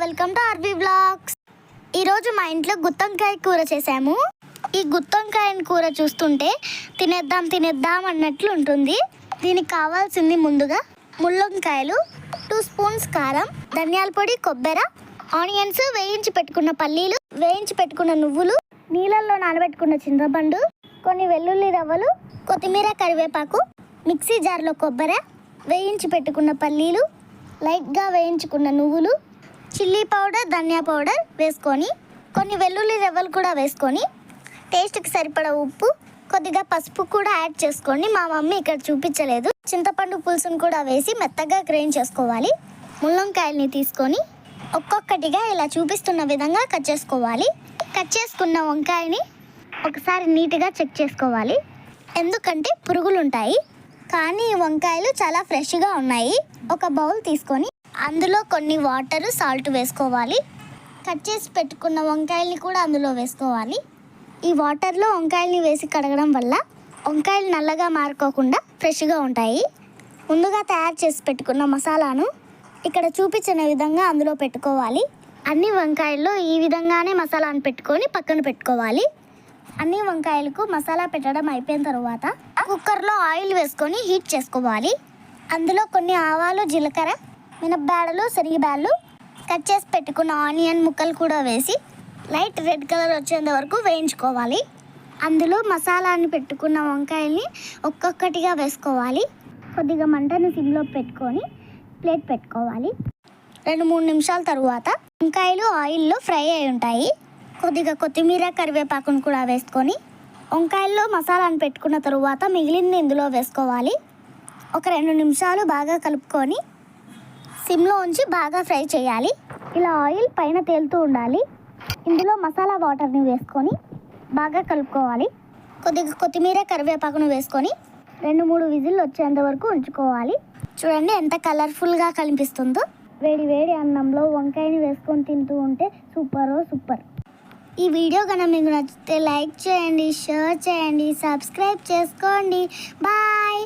Welcome to RB blogs. ఈరోజు మా ఇంట్లో గుత్తంకాయ కూర చేసాము ఈ గుత్తంకాయ కూర చూస్తుంటే తినేద్దాం తినేద్దాం అన్నట్లు ఉంటుంది. దీనికి కావాల్సింది ముందుగా ముల్లంకాయలు టూ స్పూన్స్ కారం ధనియాల పొడి కొబ్బెర ఆనియన్స్ వేయించి పెట్టుకున్న పల్లీలు వేయించి పెట్టుకున్న నువ్వులు నీళ్ళల్లో నానబెట్టుకున్న చింతపండు కొన్ని వెల్లుల్లి రవ్వలు కొత్తిమీర కరివేపాకు మిక్సీ జార్లో కొబ్బరి వేయించి పెట్టుకున్న పల్లీలు లైట్గా వేయించుకున్న నువ్వులు చిల్లీ పౌడర్ ధనియా పౌడర్ వేసుకొని కొన్ని వెల్లుల్లి రెవ్వలు కూడా వేసుకొని టేస్ట్కి సరిపడా ఉప్పు కొద్దిగా పసుపు కూడా యాడ్ చేసుకోండి మా మమ్మీ ఇక్కడ చూపించలేదు. చింతపండు పులుసును కూడా వేసి మెత్తగా గ్రైండ్ చేసుకోవాలి. ముల్లంకాయల్ని తీసుకొని ఒక్కొక్కటిగా ఇలా చూపిస్తున్న విధంగా కట్ చేసుకోవాలి. కట్ చేసుకున్న వంకాయని ఒకసారి నీట్గా చెక్ చేసుకోవాలి. ఎందుకంటే పురుగులు ఉంటాయి కానీ వంకాయలు చాలా ఫ్రెష్గా ఉన్నాయి. ఒక బౌల్ తీసుకొని అందులో కొన్ని వాటర్ సాల్ట్ వేసుకోవాలి. కట్ చేసి పెట్టుకున్న వంకాయల్ని కూడా అందులో వేసుకోవాలి. ఈ వాటర్లో వంకాయల్ని వేసి కడగడం వల్ల వంకాయలు నల్లగా మారుకోకుండా ఫ్రెష్గా ఉంటాయి. ముందుగా తయారు చేసి పెట్టుకున్న మసాలాను ఇక్కడ చూపించిన విధంగా అందులో పెట్టుకోవాలి. అన్ని వంకాయల్లో ఈ విధంగానే మసాలాను పెట్టుకొని పక్కన పెట్టుకోవాలి. అన్ని వంకాయలకు మసాలా పెట్టడం అయిపోయిన తర్వాత కుక్కర్లో ఆయిల్ వేసుకొని హీట్ చేసుకోవాలి. అందులో కొన్ని ఆవాలు జీలకర్ర మినప్పాడలు శనగబ్యాళ్ళు కట్ చేసి పెట్టుకున్న ఆనియన్ ముక్కలు కూడా వేసి లైట్ రెడ్ కలర్ వచ్చేంత వరకు వేయించుకోవాలి. అందులో మసాలాని పెట్టుకున్న వంకాయల్ని ఒక్కొక్కటిగా వేసుకోవాలి. కొద్దిగా మంటను సిమ్లో పెట్టుకొని ప్లేట్ పెట్టుకోవాలి. రెండు మూడు నిమిషాల తరువాత వంకాయలు ఆయిల్లో ఫ్రై అయి ఉంటాయి. కొద్దిగా కొత్తిమీర కరివేపాకును కూడా వేసుకొని వంకాయల్లో మసాలాను పెట్టుకున్న తరువాత మిగిలింది ఇందులో వేసుకోవాలి. ఒక రెండు నిమిషాలు బాగా కలుపుకొని సిమ్లో ఉంచి బాగా ఫ్రై చేయాలి. ఇలా ఆయిల్ పైన తేలుతూ ఉండాలి. ఇందులో మసాలా వాటర్ని వేసుకొని బాగా కలుపుకోవాలి. కొద్దిగా కొత్తిమీర కరివేపాకును వేసుకొని రెండు మూడు విజిల్లు వచ్చేంత వరకు ఉంచుకోవాలి. చూడండి ఎంత కలర్ఫుల్గా కనిపిస్తుందో. వేడి వేడి అన్నంలో వంకాయని వేసుకొని తింటూ ఉంటే సూపర్ సూపర్. ఈ వీడియో కనుక మీకు నచ్చితే లైక్ చేయండి షేర్ చేయండి సబ్స్క్రైబ్ చేసుకోండి. బాయ్!